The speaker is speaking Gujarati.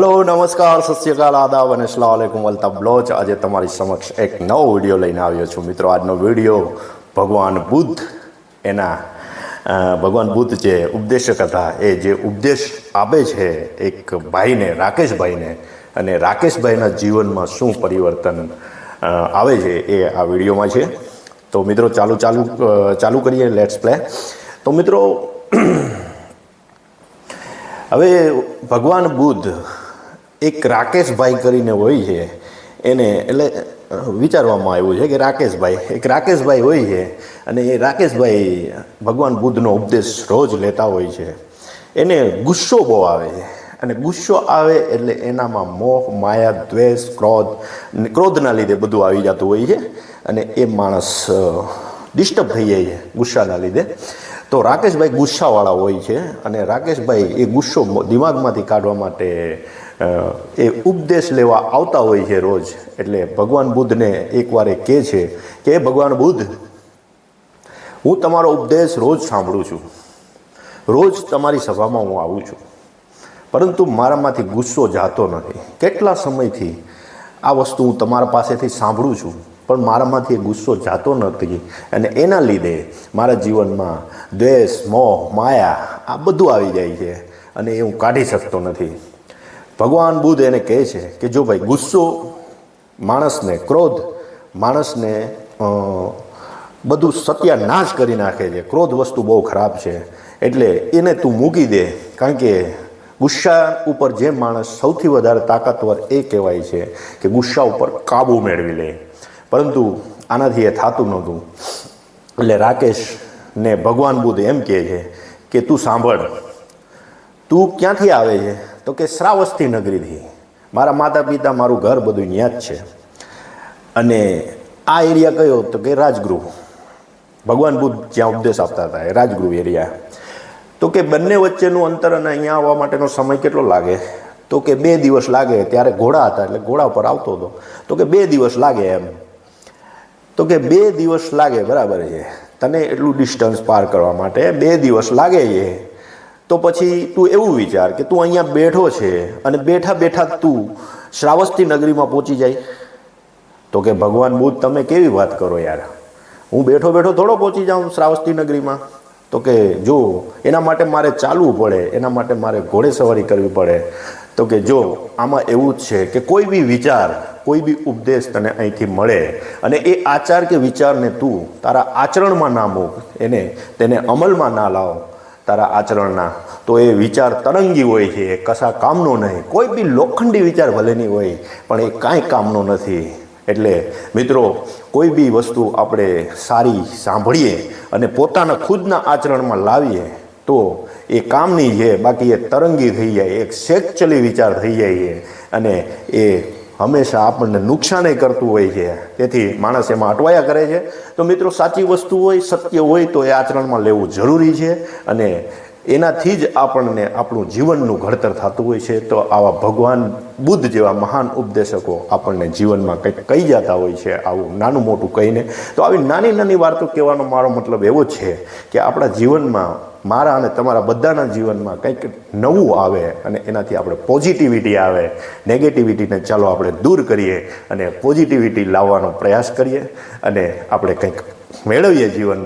હેલો નમસ્કાર, સત શ્રી આદાબ અને અસલામ વલતા બ્લોચ આજે તમારી સમક્ષ એક નવો વીડિયો લઈને આવ્યો છું. મિત્રો, આજનો વીડિયો ભગવાન બુદ્ધ એના ભગવાન બુદ્ધ જે ઉપદેશક હતા, એ જે ઉપદેશ આપે છે, એક ભાઈને, રાકેશભાઈને, અને રાકેશભાઈના જીવનમાં શું પરિવર્તન આવે છે, એ આ વિડીયોમાં છે. તો મિત્રો, ચાલુ ચાલુ ચાલુ કરીએ લેટ્સ પ્લે તો મિત્રો, હવે ભગવાન બુદ્ધ એક રાકેશભાઈ કરીને હોય છે. એને એટલે વિચારવામાં આવ્યું છે કે રાકેશભાઈ, એક રાકેશભાઈ હોય છે અને એ રાકેશભાઈ ભગવાન બુદ્ધનો ઉપદેશ રોજ લેતા હોય છે. એને ગુસ્સો બહુ આવે છે. અને ગુસ્સો આવે એટલે એનામાં મોહ, માયા, દ્વેષ, ક્રોધ ક્રોધના લીધે બધું આવી જતું હોય છે. અને એ માણસ ડિસ્ટર્બ થઈ જાય છે ગુસ્સાના લીધે. તો રાકેશભાઈ ગુસ્સાવાળા હોય છે અને રાકેશભાઈ એ ગુસ્સો દિમાગમાંથી કાઢવા માટે એ ઉપદેશ લેવા આવતા હોય છે રોજ. એટલે ભગવાન બુદ્ધને એકવાર એ કહે છે કે ભગવાન બુદ્ધ, હું તમારો ઉપદેશ રોજ સાંભળું છું. રોજ તમારી સભામાં હું આવું છું. પરંતુ મારામાંથી ગુસ્સો જાતો નથી. કેટલા સમયથી આ વસ્તુ હું તમારા પાસેથી સાંભળું છું, પણ મારામાંથી એ ગુસ્સો જાતો નથી. અને એના લીધે મારા જીવનમાં દ્વેષ, મોહ, માયા આ બધું આવી જાય છે. અને એ હું કાઢી શકતો નથી. ભગવાન બુદ્ધ એને કહે છે કે જો ભાઈ ગુસ્સો માણસને ક્રોધ, માણસને બધું સત્યાનાશ કરી નાખે છે. ક્રોધ વસ્તુ બહુ ખરાબ છે. એટલે એને તું મૂકી દે. કારણ કે ગુસ્સા ઉપર જે માણસ સૌથી વધારે તાકાતવર એ કહેવાય છે કે ગુસ્સા ઉપર કાબુ મેળવી લે. પરંતુ આનાથી એ થતું નહોતું. એટલે રાકેશને ભગવાન બુદ્ધ એમ કહે છે કે તું સાંભળ. તું ક્યાંથી આવે છે? તો કે શ્રાવસ્તી નગરીથી. મારા માતા પિતા મારું ઘર બધું ત્યાં જ છે. અને આ એરિયા કયો? તો કે રાજગૃહ. ભગવાન બુદ્ધ જ્યાં ઉપદેશ આપતા હતા, એ રાજગૃહ એરિયા. તો કે બંને વચ્ચેનું અંતર અને અહીંયા આવવા માટેનો સમય કેટલો લાગે? તો કે બે દિવસ લાગે, ત્યારે ઘોડા હતા, એટલે ઘોડા પર આવતો હતો. તો કે બે દિવસ લાગે એમ. તો કે બે દિવસ લાગે, બરાબર છે. તને એટલું ડિસ્ટન્સ પાર કરવા માટે બે દિવસ લાગે છે. તો પછી તું એવું વિચાર કે તું અહીંયા બેઠો છે અને બેઠા બેઠા તું શ્રાવસ્તી નગરીમાં પહોંચી જાય. તો કે ભગવાન બુદ્ધ, તમે કેવી વાત કરો યાર? હું બેઠો બેઠો થોડો પહોંચી જાઉં શ્રાવસ્તી નગરીમાં. તો કે જો, એના માટે મારે ચાલવું પડે, એના માટે મારે ઘોડે સવારી કરવી પડે. તો કે જો, આમાં એવું જ છે કે કોઈ બી વિચાર, કોઈ બી ઉપદેશ તને અહીંથી મળે. અને એ આચાર કે વિચારને તું તારા આચરણમાં ના મૂક, એને તેને અમલમાં ના લાવ. તારા આચરણના, તો એ વિચાર તરંગી હોય છે કશા કામનો નહીં. કોઈ બી લોખંડી વિચાર ભલે નહીં હોય, પણ એ કાંઈ કામનો નથી. એટલે મિત્રો, કોઈ બી વસ્તુ આપણે સારી સાંભળીએ અને પોતાના ખુદના આચરણમાં લાવીએ, તો એ કામની છે બાકી એ તરંગી થઈ જાય, એક સેકચલી વિચાર થઈ જાય છે. અને એ હંમેશા આપણને નુકસાને કરતું હોય છે. તેથી માણસ એમાં અટવાયા કરે છે. તો મિત્રો સાચી વસ્તુ હોય, સત્ય હોય, તો એ આચરણમાં લેવું જરૂરી છે. અને એનાથી જ આપણને આપણું જીવનનું ઘડતર થતું હોય છે. તો આવા ભગવાન, બુદ્ધ જેવા મહાન ઉપદેશકો આપણને જીવનમાં કંઈક કહી જતા હોય છે, આવું નાનું મોટું કહીને. તો આવી નાની નાની વાતો કહેવાનો મારો મતલબ એવો છે કે આપણા જીવનમાં મારા અને તમારા બધાના જીવનમાં કંઈક નવું આવે અને એનાથી આપણે પોઝિટિવિટી આવે. નેગેટિવિટીને ચાલો આપણે દૂર કરીએ અને પોઝિટિવિટી લાવવાનો પ્રયાસ કરીએ અને આપણે કંઈક મેળવીએ જીવન